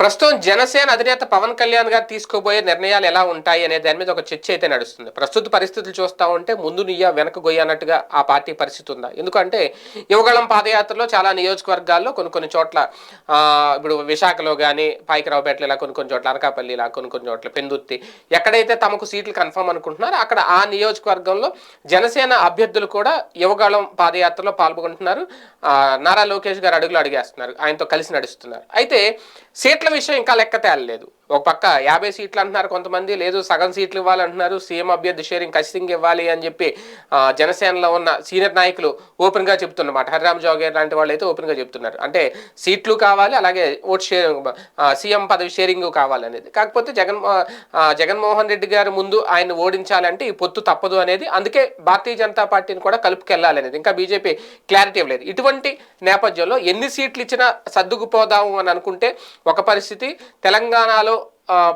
ప్రస్తుతం జనసేన అధినేత పవన్ కళ్యాణ్ గారు తీసుకోబోయే నిర్ణయాలు ఎలా ఉంటాయి అనే దాని మీద ఒక చర్చ అయితే నడుస్తుంది. ప్రస్తుత పరిస్థితులు చూస్తూ ఉంటే ముందు నుయ్య వెనక గొయ్య అన్నట్టుగా ఆ పార్టీ పరిస్థితి ఉందా? ఎందుకంటే యువగళం పాదయాత్రలో చాలా నియోజకవర్గాల్లో కొన్ని కొన్ని చోట్ల ఇప్పుడు విశాఖలో కానీ పాయికరావుపేటలో ఇలా కొన్ని కొన్ని చోట్ల అనకాపల్లి ఇలా కొన్ని కొన్ని చోట్ల పెందుర్తి ఎక్కడైతే తమకు సీట్లు కన్ఫర్మ్ అనుకుంటున్నారో అక్కడ ఆ నియోజకవర్గంలో జనసేన అభ్యర్థులు కూడా యువగళం పాదయాత్రలో పాల్గొంటున్నారు. నారా లోకేష్ గారు అడుగులు అడిగేస్తున్నారు. ఆయనతో కలిసి నడుస్తున్నారు. అయితే సీట్ల విషయం ఇంకా లెక్క తేలలేదు. ఒక పక్క యాభై సీట్లు అంటున్నారు కొంతమంది లేదు సగం సీట్లు ఇవ్వాలంటున్నారు సీఎం అభ్యర్థి షేరింగ్ ఖచ్చితంగా ఇవ్వాలి అని చెప్పి జనసేనలో ఉన్న సీనియర్ నాయకులు ఓపెన్గా చెప్తున్నమాట. హరిరామ్ జోగే లాంటి వాళ్ళు అయితే ఓపెన్గా చెప్తున్నారు. అంటే సీట్లు కావాలి అలాగే ఓట్ షేరింగ్ సీఎం పదవి షేరింగ్ కావాలి అనేది కాకపోతే జగన్ జగన్మోహన్ రెడ్డి గారు ముందు ఆయన ఓడించాలంటే ఈ పొత్తు తప్పదు అనేది అందుకే భారతీయ జనతా పార్టీని కూడా కలుపుకెళ్ళాలి అనేది ఇంకా బీజేపీ క్లారిటీ ఇవ్వలేదు. ఇటువంటి నేపథ్యంలో ఎన్ని సీట్లు ఇచ్చినా సర్దుకుపోదాము అని అనుకుంటే ఒక పరిస్థితి తెలంగాణలో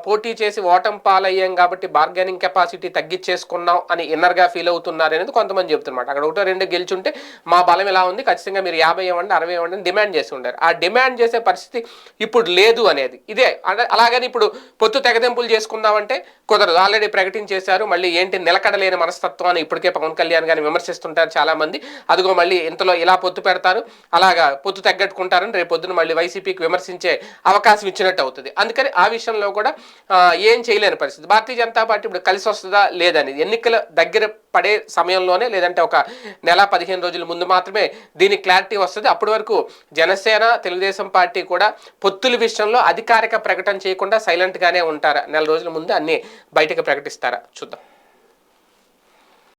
పోటీ చేసి ఓటం పాలయ్యాం కాబట్టి బార్గెనింగ్ కెపాసిటీ తగ్గించేసుకున్నాం అని ఇన్నర్గా ఫీల్ అవుతున్నారు అనేది కొంతమంది చెప్తున్నమాట అక్కడ ఒకటో రెండు గెలిచుంటే మా బలం ఇలా ఉంది? ఖచ్చితంగా మీరు యాభై ఇవ్వండి అరవై ఇవ్వండి అని డిమాండ్ చేసి ఉండారు. ఆ డిమాండ్ చేసే పరిస్థితి ఇప్పుడు లేదు అనేది. ఇదే. అంటే అలాగని ఇప్పుడు పొత్తు తెగదెంపులు చేసుకుందామంటే కుదరదు. ఆల్రెడీ ప్రకటించేశారు. మళ్ళీ ఏంటి నిలకడలేని మనస్తత్వాన్ని ఇప్పటికే పవన్ కళ్యాణ్ గారిని విమర్శిస్తుంటారు చాలామంది. అదిగో మళ్ళీ ఇంతలో ఇలా పొత్తు పెడతారు. అలాగా పొత్తు తగ్గట్టుకుంటారని రేపు పొద్దున మళ్ళీ వైసీపీకి విమర్శించే అవకాశం ఇచ్చినట్టు అవుతుంది. అందుకని ఆ విషయంలో కూడా కూడా ఏం చేయలేని పరిస్థితి. భారతీయ జనతా పార్టీ ఇప్పుడు కలిసి వస్తుందా లేదని ఎన్నికల దగ్గర పడే సమయంలోనే లేదంటే ఒక నెల పదిహేను రోజుల ముందు మాత్రమే దీని క్లారిటీ వస్తుంది. అప్పటి వరకు జనసేన తెలుగుదేశం పార్టీ కూడా పొత్తుల విషయంలో అధికారిక ప్రకటన చేయకుండా సైలెంట్గానే ఉంటారా? నెల రోజుల ముందు అన్ని బయటకు ప్రకటిస్తారా? చూద్దాం.